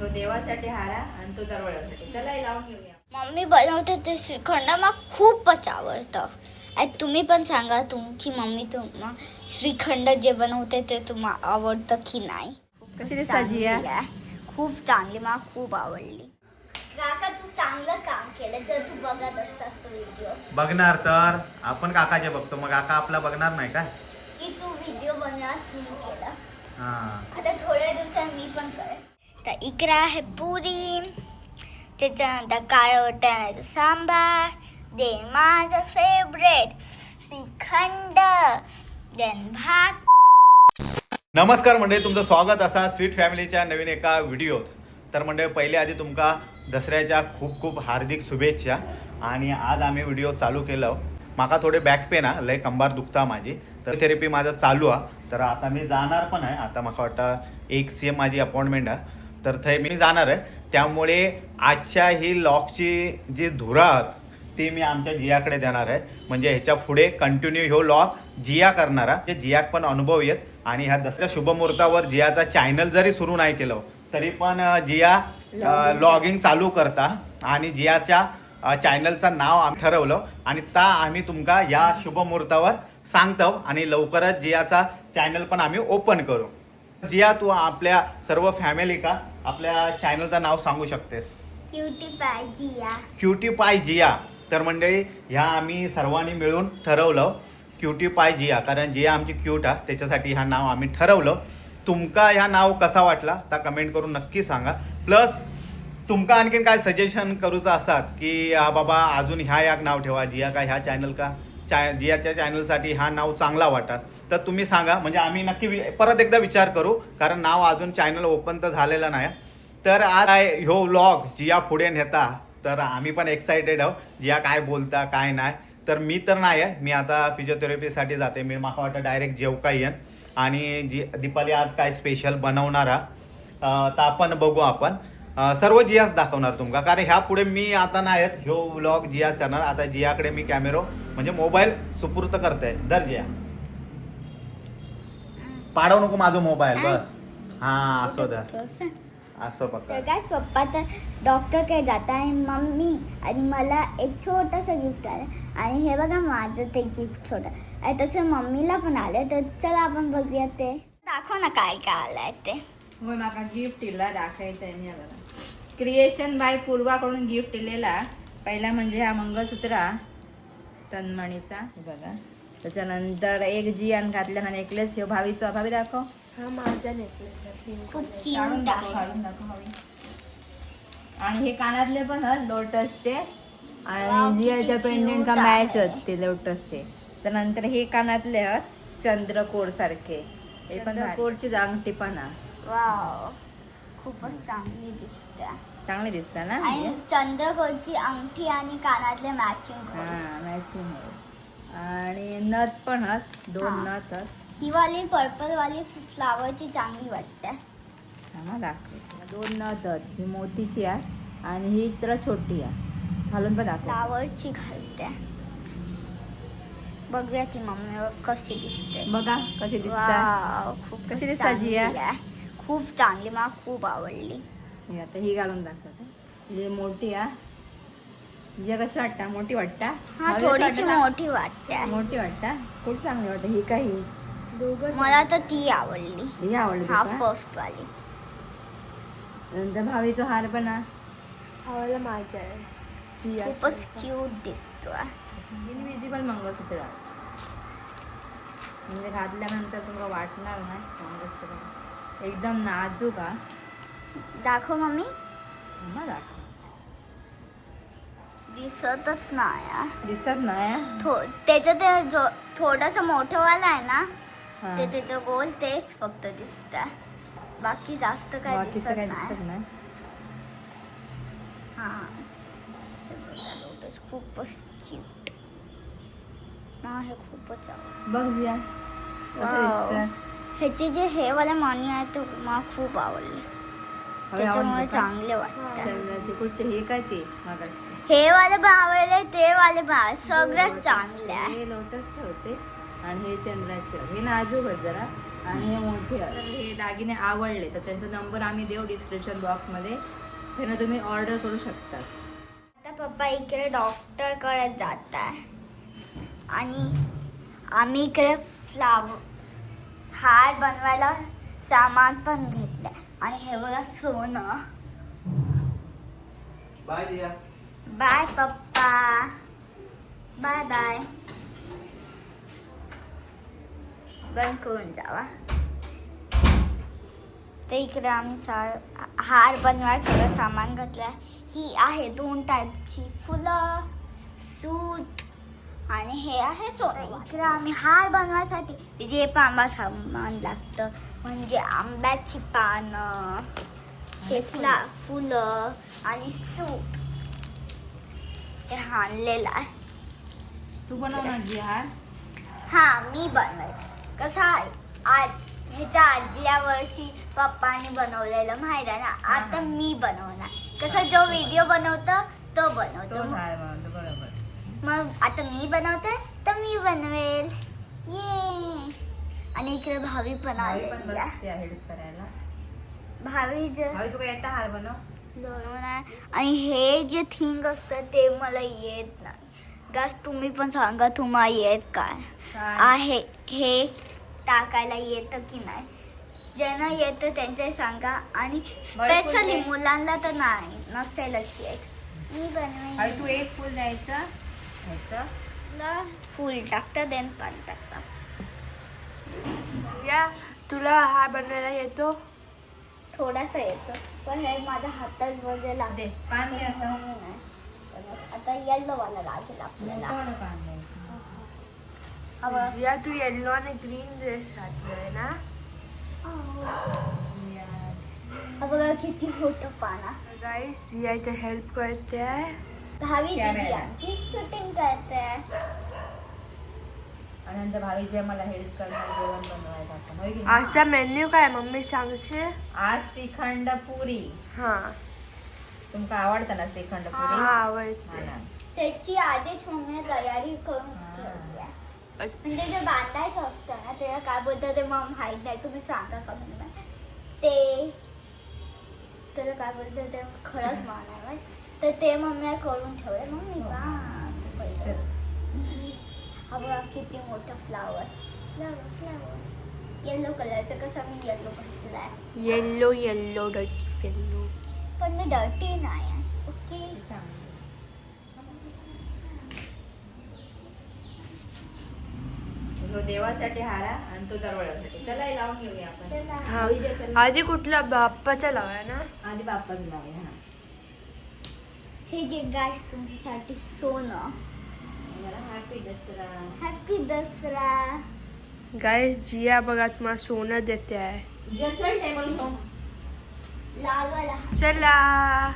तो देवासाठी हारा आणि तो दरवाजासाठी. चला हे लावून घेऊया. मम्मी बनवते ते श्रीखंड मला खूपच आवडतं. आणि तुम्ही पण सांगा तुमची मम्मी तुम्हा श्रीखंड जे बनवते ते तुम्हाला आवडतं की नाही? कशी दिसता जिया चांगली आहे. खूप चांगली मला खूप आवडली. काका तू चांगलं काम केलं जर तू बघत असतास तो व्हिडिओ बघणार तर. आपण काकाचे बघतो मग काका आपला बघणार नाही काय? की तू व्हिडिओ बनवायला सुरू केलं. हा. आता थोड्या दिवसात मी पण करेन. तर इकडे आहे पुरी त्याच्यानंतर काळं वाटाण्याचं सांबार देन माझं फेवरेट श्रीखंड देन भात. नमस्कार म्हणजे तुमचं स्वागत असा स्वीट फॅमिलीच्या नवीन एका व्हिडिओत. तर म्हणजे पहिले आधी तुमका दसऱ्याच्या खूप खूप हार्दिक शुभेच्छा. आणि आज आम्ही व्हिडिओ चालू केलं. माका थोडे बॅक पेन हा लय कंबार दुखता माझी. तर थेरपी माझं चालू आहे तर आता मी जाणार पण आहे. आता मला वाटतं एकची माझी अपॉइंटमेंट आहे तर थंय मी जाणार आहे. त्यामुळे आजच्या ही लॉकची जी धुरा आहात ती मी आमच्या जियाकडे देणार आहे. म्हणजे ह्याच्या पुढे कंटिन्यू ह्यो लॉग जिया करणारा जे जियाक पण अनुभव येत. आणि ह्या दसऱ्या शुभमुहूर्तावर जियाचा चॅनल जरी सुरू नाही केलं तरी पण जिया लॉगिंग चालू करता. आणि जियाच्या चॅनलचं नाव आम्ही ठरवलं. आणि ता आम्ही तुमका या शुभमुहूर्तावर सांगतो आणि लवकरच जियाचा चॅनल पण आम्ही ओपन करू. जिया तू आपल्या सर्व फॅमिली का? आपल्या चॅनलचं नाव सांगू शकतेस. क्युटी पाहिजे या क्युटी पाय जिया तर मंडळी ह्या आम्ही सर्वांनी मिळून ठरवलं क्युटी पाय जिया कारण जिया आमची क्यूट आहे त्याच्यासाठी ह्या नाव आम्ही ठरवलं. तुमका ह्या नाव कसा वाटला तर कमेंट करून नक्की सांगा. प्लस तुमका आणखीन काय सजेशन करूचं असतात की हा बाबा अजून ह्या याक नाव ठेवा जिया का ह्या चॅनल का? चा जियाच्या चॅनलसाठी हा नाव चांगला वाटा तर तुम्ही सांगा म्हणजे आम्ही नक्की वि- परत एकदा विचार करू कारण नाव अजून चॅनल ओपन तर झालेलं नाही. तर आज आहे ह्यो व्लॉग जिया पुढे नेता. तर आम्ही पण एक्साइटेड आहोत जिया काय बोलता काय नाही. तर मी तर नाही आहे मी आता फिजिओथेरपीसाठी जाते. मी मला वाटतं डायरेक्ट जेवका येईन. आणि जी दीपाली आज काय स्पेशल बनवणार हा तर आपण बघू आपण. सर्व जियाच दाखवणार तुमका. कारण ह्या पुढे मी आता नाहीच ह्यो व्लॉग जियाच करणार. आता जियाकडे मी कॅमेरो म्हणजे मोबाईल सुपूर्त करते दर जिया. पाडव नको माझा मोबाईल बस. हा असो दर. असो पक्का. काय पप्पा तर डॉक्टर काय जात आहे मम्मी आणि मला एक छोटंसं गिफ्ट आलं. आणि हे बघा माझं ते गिफ्ट छोटं. आणि तसं मम्मीला पण आलं तर चला आपण बघूया ते. दाखव ना काय काय आलंय ते. होय माका गिफ्ट दिला दाखवायचं आहे मी बघा क्रिएशन बाय पूर्वाकडून गिफ्ट दिलेला. पहिला म्हणजे हा मंगळसूत्र तन्मणीचा बघा. त्याच्यानंतर एक जियान घातलेला नेकलेस हे भावीचा भावी दाखव. हा माझा नेकलेस आहे खूप काढून क्यूट दाखव आहे. काढून दाखव भावी. आणि हे कानातले पण हं लोटसचे आणि जियाच्या पेंडेंट का मॅच. होत ते लोटसचे त्यानंतर हे कानातले हत चंद्रकोर सारखे. हे पण कोरची अंगठी पण हा. वाव खूपच चांगली दिसते. चांगले दिसतात ना? आणि चंद्रकोरची अंगठी आणि कानातले मॅचिंग हा मॅचिंग आणि नथ पण हत दोन. नथ ही. वाली पर्पल वाली फ्लावरची चांगली वाटते. दाखवते दोन नथ ही मोतीची आहे आणि ही जरा छोटी आहे घालून पण दाखव. फ्लावरची घालते. बघूया ती मम्मी कशी दिसते. बघा कशी दिसतात वाव, खूपच कशी जिया? खूप चांगली मला खूप आवडली. ही आता ही घालून दाखवते. ही मोठी आहे जी कशी वाटतं? मोठी वाटतं? हा थोडीशी? मोठी वाटते. मोठी वाटतं? खूप चांगली वाटतं. ही काही? दोघं मला तर ती आवडली. ही आवडली हा? फर्स्ट वाली नंतर भावीचा हार पण आहे. हवाला माझा आहे. जिया खूपच क्यूट दिसतोय. इनविजिबल मंगळसूत्र म्हणजे घातल्यानंतर तुम्हाला वाटणार नाही. मंगळसूत्र एकदम नाजूक हा दाखव मम्मी दाखव. दिसतच नाही. दिसत नाही? थो त्याचं ते जो थोडस मोठं वाला आहे ना हा. ते त्याचं गोल तेच फक्त दिसत बाकी जास्त काय बाकीचं दिसत काय नाही दिसत नाही हा हे बघा, लोटस खूपच क्यूट मला हे खूपच आवडलं बघ जिया कसं वाव. दिसतं ह्याचे जे हे वाले मणी आहे ते मला खूप आवडले. त्याच्यामुळे? चांगले वाटत चंद्राचे कुठचे हे काय ते? मागासचे. हे वाले पण आवडले ते वाले पण आवडले. सगळंच चांगले आहे. हे लोटसचे होते. आणि हे चंद्राचे हे नाजूक होत जरा. आणि हे मोठे आहेत. तर हे दागिने आवडले. तर त्यांचा नंबर आम्ही देऊ डिस्क्रिप्शन बॉक्समध्ये त्यांना तुम्ही ऑर्डर करू शकतास. आता पप्पा इकडे डॉक्टरकडे जात आहे आणि आम्ही इकडे फ्लावर हार बनवायला सामान पण घेतलं आणि हे बघा सोनं. बाय दिया. बाय पप्पा. Bye bye. बंद करून जावा. तर इकडे आम्ही सा हार बनवायला सगळं सामान घातलं ही आहे दोन टाईपची फुलं. सूत. आणि हे आहे सोनं इकडे आम्ही हार बनवायसाठी जे पण आंबा सामान लागतं म्हणजे आंब्याची पानं हे फुला फुलं आणि सूत हे आहे. तू बनवणार जी हार? हा मी बनवेल. कसं आज ह्याच्या आदल्या वर्षी पप्पाने बनवलेलं माहिती आहे ना आता मी बनवणार. कसं जो व्हिडिओ बनवतो तो बनवतो बरोबर. मग आता मी बनवते तर मी बनवेल. ये आणि इकडे भावी पण भावी पण आहे करायला. भावी जे भावी तू येता हार बनव. आणि हे जे थिंग असतं ते मला येत नाही. गास तुम्ही पण सांगा तुम्हाला येत काय? काय? आहे हे टाकायला येतं की नाही? ज्यांना येतं त्यांचे सांगा. आणि स्पेशली. मुलांना तर नाही नसेलच येत. मी भावी तू बनवेल एक फुल द्यायचं. घ्यायचं तुला फुल टाकतं देन पाणी टाकतं तुला हार बनवायला येतो थोडासा येतो पण हे माझ्या हातात वगैरे लागते दे पान घे आता आता येल्लो वाला लागेल आपल्याला. हा. जिया तू येल्लो आणि ग्रीन ड्रेस घातलाय ना हा बघा किती मोठं पाना गाईस हेल्प करते दहावी दिदी. आमची शूटिंग करते आणि नंतर भावी जे मला हेल्प करणार जेवण की नाही? आजचा मेन्यू काय मम्मी सांगशील? आज श्रीखंड पुरी. हा. तुमका आवडतं ना श्रीखंड हा पुरी आवडते. हा. त्याची आधीच मम्मी तयारी करून ठेवली आहे. म्हणजे जे बांधायचं असतं ना त्याला काय बोलतात ते मग माहीत नाही तुम्ही सांगा का मला ते त्याला काय बोलतात ते खरंच माहीत तर ते मम्मी करून ठेवले. मग मी. हा बघा किती मोठं फ्लावर फ्लावर फ्लावर येल्लो कलरचं कसं मी येल्लो घातलाय येल्लो येल्लो डट येल्लो पण मी डर्टी नाही ओके सांग. तो देवासाठी हारा आणि तो दरवाजासाठी. हे लावून घेऊया आपण. हा. आधी कुठला बाप्पाचा लावाय ना? आधी बाप्पाच लावूया हा. हे घे गाईस तुमच्यासाठी सोनं. हॅपी दसरा हॅपी दसरा जिया बघा तुम्हाला सोनं देते आहे. चल टेबल घेऊन. लावायला. चला.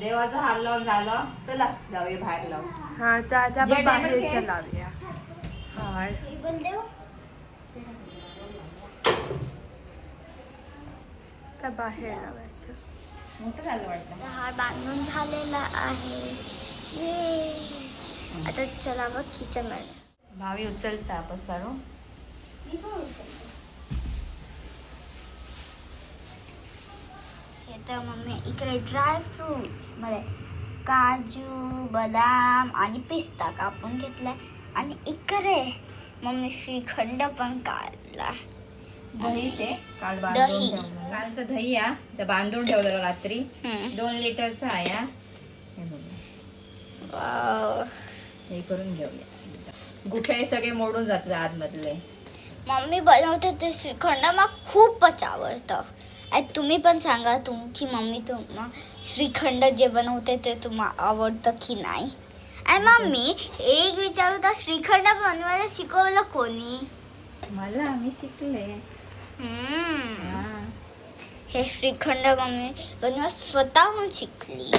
देवाचा हार लावून झालं चला जाऊया बाहेर लावून. हा तर आता आपण diamond बाहेरच्या देऊ तर बाहेर लावायचं मोठं झालं वाटतं हार बांधून झालेला आहे ये. आता चला बघ किचन भावी उचलता पसारो मी पण उचलते. हे तर मम्मी इकडे ड्राय फ्रुट्समध्ये काजू बदाम आणि पिस्ता कापून घेतलाय आणि इकडे मम्मी श्रीखंड पण काढला दही ते काल दही. बांधून ठेवलं कालचं दही या ते बांधून ठेवलेलं रात्री हम्म. दोन लिटरचं आहे हा. हे बघा. वाव. हे करून घेऊया गुठे सगळे मोडून जातात आतमधले मम्मी बनवते ते श्रीखंड मला खूपच आवडतं आणि तुम्ही पण सांगा तुमची मम्मी तुम्हा श्रीखंड जे बनवते ते तुम्हाला आवडतं की नाही आणि मम्मी एक विचारू तर श्रीखंड बनवायला शिकवलं कोणी? मला आम्ही शिकले. हम्म. हा. हे श्रीखंड मम्मी बनवा स्वतःहून शिकली.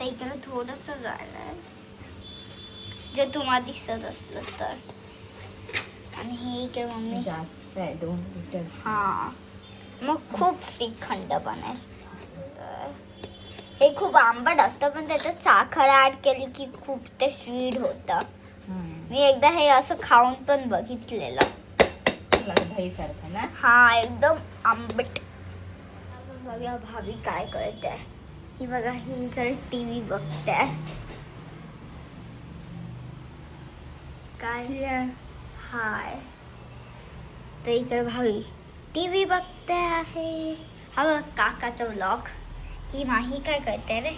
तर इकडे थोडस झालं जे तुम्हाला दिसत असलं तर. आणि हे इकडे मम्मी. जास्त आहे दोन लिटर हा. मग खूप श्रीखंड बनेल. हे खूप आंबट असतं पण त्याच्यात साखर ऍड केली की खूप ते स्वीट होतं. मी एकदा हे असं खाऊन पण बघितलेलं. ना? हा एकदम आंबट. बघा भाभी काय करते. ही बघा ही इकडे टीव्ही बघते. काय? हाय. तर इकडे भावी टीव्ही बघते आहे. हा बघ काकाचा व्लॉग ही माही काय करते रे?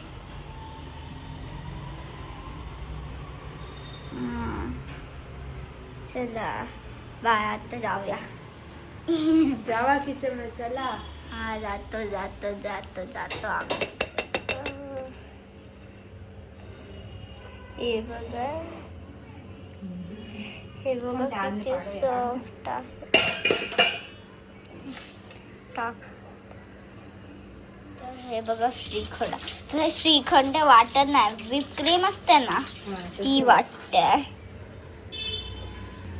हं. चला बाय आता जाऊया. जावा किचन चला. हा जातो जातो जातो जातो आम्ही. हे बघा हे बघा किती? सॉफ्ट टाक. हे बघा श्रीखंड. हे श्रीखंड वाटत नाही व्हिप क्रीम असते ना ती वाटते.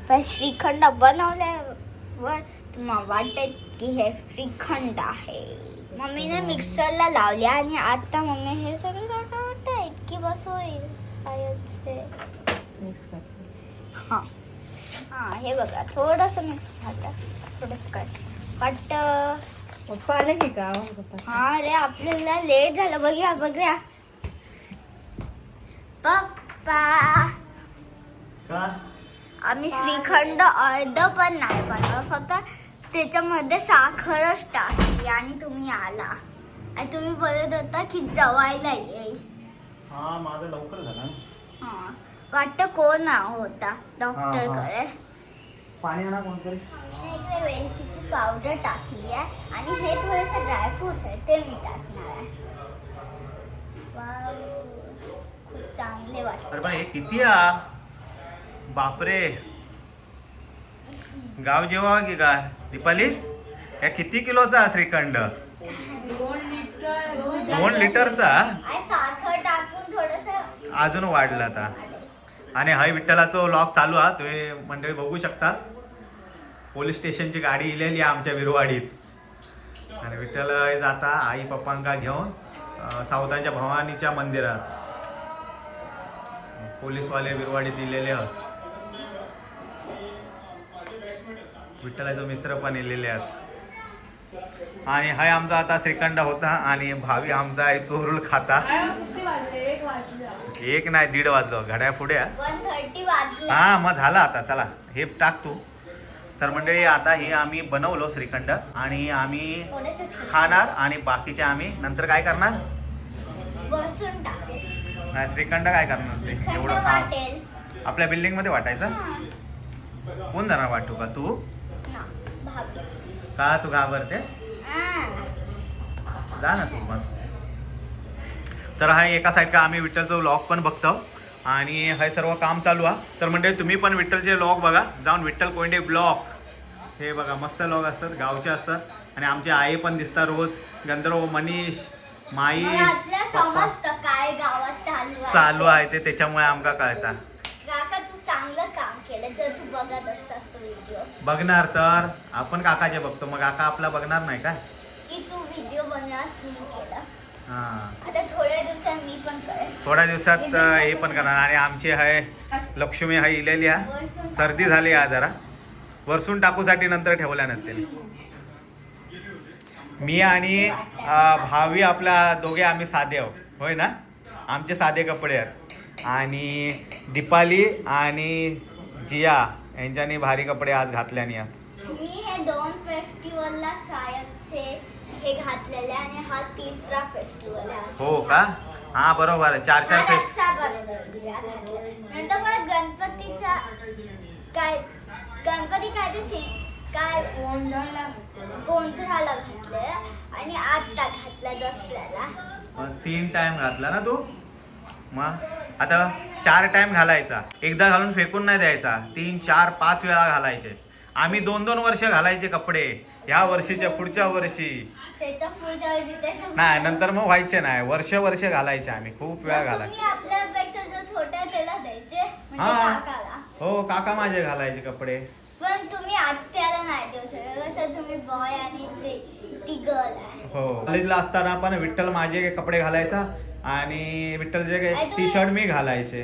पण श्रीखंड बनवल्यावर तुम्हाला वाटेल की हे श्रीखंड आहे. मम्मीने मिक्सरला लावले आणि आता मम्मी हे सगळे वाटत इतकी बस होईल मिक्स हा. हा. हे बघा. थोडस मिक्स झालं. थोडस कट कट पप्पा आले की का? हो, पप्पा हा रे आपल्याला लेट झालं. बघूया बघूया. पप्पा. का? आम्ही श्रीखंड अर्ध पण नाही बनवलं फक्त त्याच्यामध्ये साखरच टाकली आणि तुम्ही आला. आणि तुम्ही बोलत होता की जवायला येईल. हा माझं लवकर झालं. हा. वाटतं कोण होता? डॉक्टरकडे. पाणी आणा कोणतरी. मी इकडे वेलचीची पावडर टाकली आहे आणि हे थोडेसे ड्रायफ्रुट्स आहे ते मी टाकणार आहे. खूप चांगले वाटत अरे बा हे किती आ? बापरे. गाव जेव्हा की काय? दीपाली या किती किलोचा श्रीखंड? दोन लिटरचा? आणि साखर टाकून थोडस अजून वाढला आता. आणि हाय विठ्ठलाचं लॉक चालू हा तुम्ही मंडळी बघू शकतास. पोलीस स्टेशनची गाडी इलेली आहे आमच्या विरवाडीत. आणि विठ्ठल जाता आई पप्पांका घेऊन सावतांच्या भवानीच्या मंदिरात. पोलीसवाले विरवाडीत इलेले आहात. विठ्ठलाचे मित्र पण इलेले आहेत. आणि हाय आमचा आता श्रीखंड होता आणि भावी आमचा आहे चोरुल खाता. एक नाही दीड वाजलो. घड्या पुढे हा मग झाला आता चला. हे टाक तू. तर मंडळी आता हे आम्ही बनवलो श्रीखंड आणि आम्ही खाणार आणि बाकीचे आम्ही नंतर काय करणार? नाही श्रीखंड काय करणार ते? एवढं खा आपल्या बिल्डिंगमध्ये वाटायचं. कोण जाणार वाटू का? तू. का तू घाबरते. जा ना तू मग तर हा एका साईड का आम्ही विठ्ठलचं व्लॉग पण बघतो आणि हे सर्व काम चालू आहे तर म्हणजे तुम्ही पण विठ्ठलचे व्लॉग बघा. जाऊन विठ्ठल कोंडे ब्लॉग हे बघा मस्त व्लॉग असतात गावचे असतात. आणि आमचे आई पण दिसतात रोज. गंधर्व मनीष माई काय गावात चालू आहे ते. त्याच्यामुळे आमका कळता. बघणार तर. आपण काकाचे बघतो. मग काका आपला बघणार नाही काय की हा. थोड्या दिवसात हे पण करणार. आणि आमची आहे लक्ष्मी हा इलेली वरसून सर्दी झाली आहे जरा. वरसून टाकूसाठी नंतर ठेवल्या नसतील. मी आणि भावी आपल्या दोघे आम्ही साधे आहोत. होय ना? आमचे साधे कपडे आहेत. आणि दीपाली आणि जिया यांच्यानी भारी कपडे आज घातल्यानी आहेत मी हे दोन फेस्टिवलला सायन्सचे हे घातलेले आणि हा तिसरा फेस्टिवल आहे. हो का? हा बरोबर आहे. चार चार फेस रक्षाबंधनला घातला. नंतर गणपतीचा काय गणपती काय सी- काय गोंधळाला घातले आणि आता घातला दसऱ्याला. मग तीन टाइम घातला ना तू? मग आता चार टाइम घालायचा. एकदा घालून फेकून नाही द्यायचा. तीन चार पाच वेळा घालायचे. आम्ही दोन दोन वर्ष घालायचे कपडे. ह्या वर्षीच्या पुढच्या वर्षी. त्याच्या पुढच्या वेळी त्याच्या नाही नंतर मग व्हायचे नाही. वर्ष वर्ष घालायचे आम्ही. खूप वेळा घालायचे तुम्ही आपल्यापेक्षा जो छोटा आहे त्याला द्यायचे. म्हणजे हा. काकाला. हो काका माझे घालायचे कपडे. पण तुम्ही आत्याला नाही देऊ शकत. कसं तुम्ही बॉय आणि ते- ती गर्ल आहे. हो. कॉलेजला असताना पण विठ्ठल माझे कपडे घालायचा आणि विठ्ठलचे टी शर्ट मी घालायचे.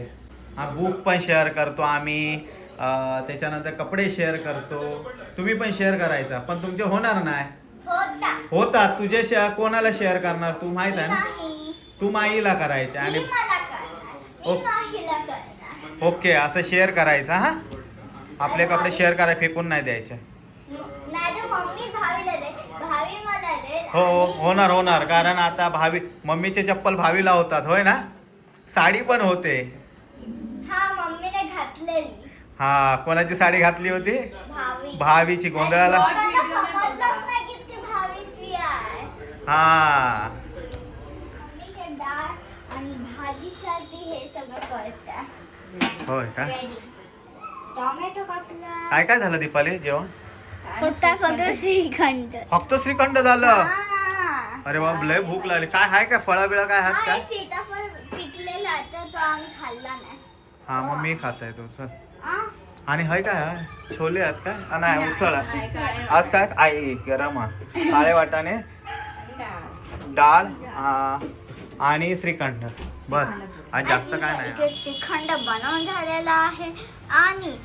हा बुक पण शेअर करतो आम्ही. अं, त्याच्यानंतर कपडे शेअर करतो. तुम्ही पण शेअर करायचा. पण तुमचे होणार नाही. होता. होतात तुझे शे- कोणाला शेअर करणार? तू माहीत आहे ना? नाही. तू माईला करायचे मी आणि मला करणार. मी ओ. माहीला करणार. ओके असं शेअर करायचं हा? आपले कपडे शेअर कराय फेकून नाही द्यायचे. दे. हो होणार होणार. कारण आता भावी मम्मीचे चप्पल भावीला होतात होय ना? साडी पण होते. हा हा कोणाची साडी घातली होती? भावी. भावीची गोंधळाला. हा. होय का? टोमॅटो कापला. काय काय झालं दीपाली? जेवण? फक्त फक्त श्रीखंड. फक्त श्रीखंड झालं? हा. अरे बाप लय भूक लागली. काय हाय काय? फळा बिळा काय हात हा, काय? एक सीताफळ पिकलेला तर तो आम्ही खाल्ला नाही. हा मग मी खात आहे तो चल. आ? आणि हाय काय? छोले आहेत काय? आ, नाही उसळ आहे. आज काय? आई गरम हा. काळे वाटाणे डाळ. डाळ हा, आणि श्रीखंड. बस. आज जास्त काय इथे नाही श्रीखंड बनवून झालेला आहे. आणि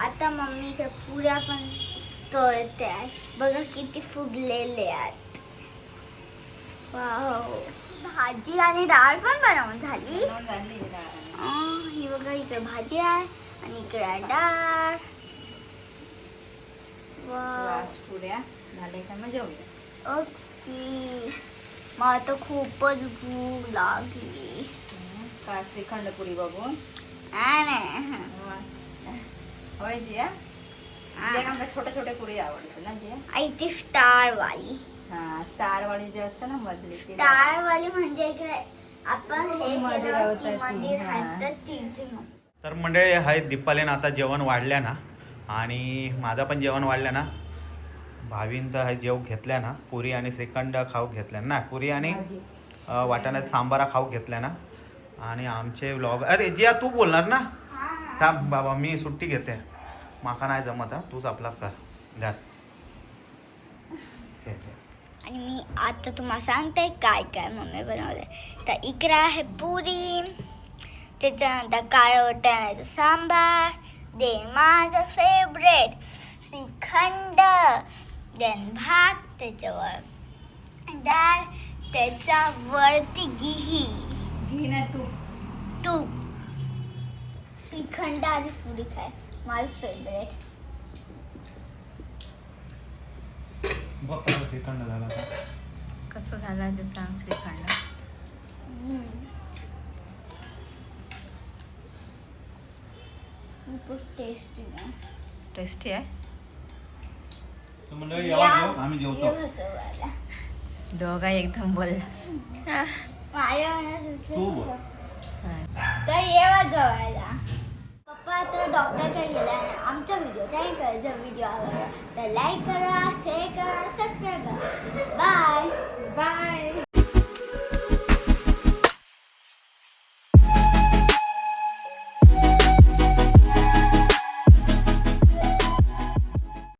आता मम्मी इथे पुऱ्या पण तळते आहे. बघा किती फुगलेले आहेत. वाव. भाजी आणि डाळ पण बनवून झाली. आ, ही बघा इकडे भाजी आहे. आणि इकडे आहे डाळ. वाव. पुऱ्या. झाले का मग जेवूया ओके. मला तर खूपच भूक लागली. हं, का श्रीखंड पुरी बघून आणि होय जिया जिया आमका छोटे छोटे पुरी आवडते ना जिया आई ती स्टार वाली हा स्टार वाली जे असते ना मधली ती स्टार वाली म्हणजे इकडे आपण हे मध्ये राहतात हा. तर मंडळी हाय दीपालीनं आता जेवण वाढल्या ना. आणि माझं पण जेवण वाढलं ना. भावीन तर हाय जेव घेतल्या ना. पुरी आणि श्रीखंड खाऊ घेतल्या ना. पुरी आणि वाटाण्याचा सांबारा खाऊ घेतल्या ना. आणि आमचे व्लॉग अरे जिया तू बोलणार ना. थांब बाबा मी सुट्टी घेते. माका नाही जमत हा. तूच आपला कर. हे. आणि मी आता तुम्हाला सांगते काय काय मम्मी बनवलंय. तर इकडे आहे पुरी त्याच्यानंतर काळं वाटाण्याचं सांबार दे माझं फेवरेट श्रीखंड देन भात त्याच्यावर डाळ त्याच्यावरती घी. घी ना तू. तूप श्रीखंड आणि पुरी काय? माझं फेवरेट बघ कसं श्रीखंड झाला. कसं झालं ते सांग श्रीखंड. खूपच टेस्टी आहे. टेस्टी आहे? आम्ही जेवतो. दोघा एकदम बोल तू बोल. तर येवा जवळला. पप्पा आता डॉक्टरकडे गेला आमचा व्हिडिओ थँक करा जर व्हिडिओ आवडला. तर लाईक करा शेअर करा सबस्क्राईब करा. Bye bye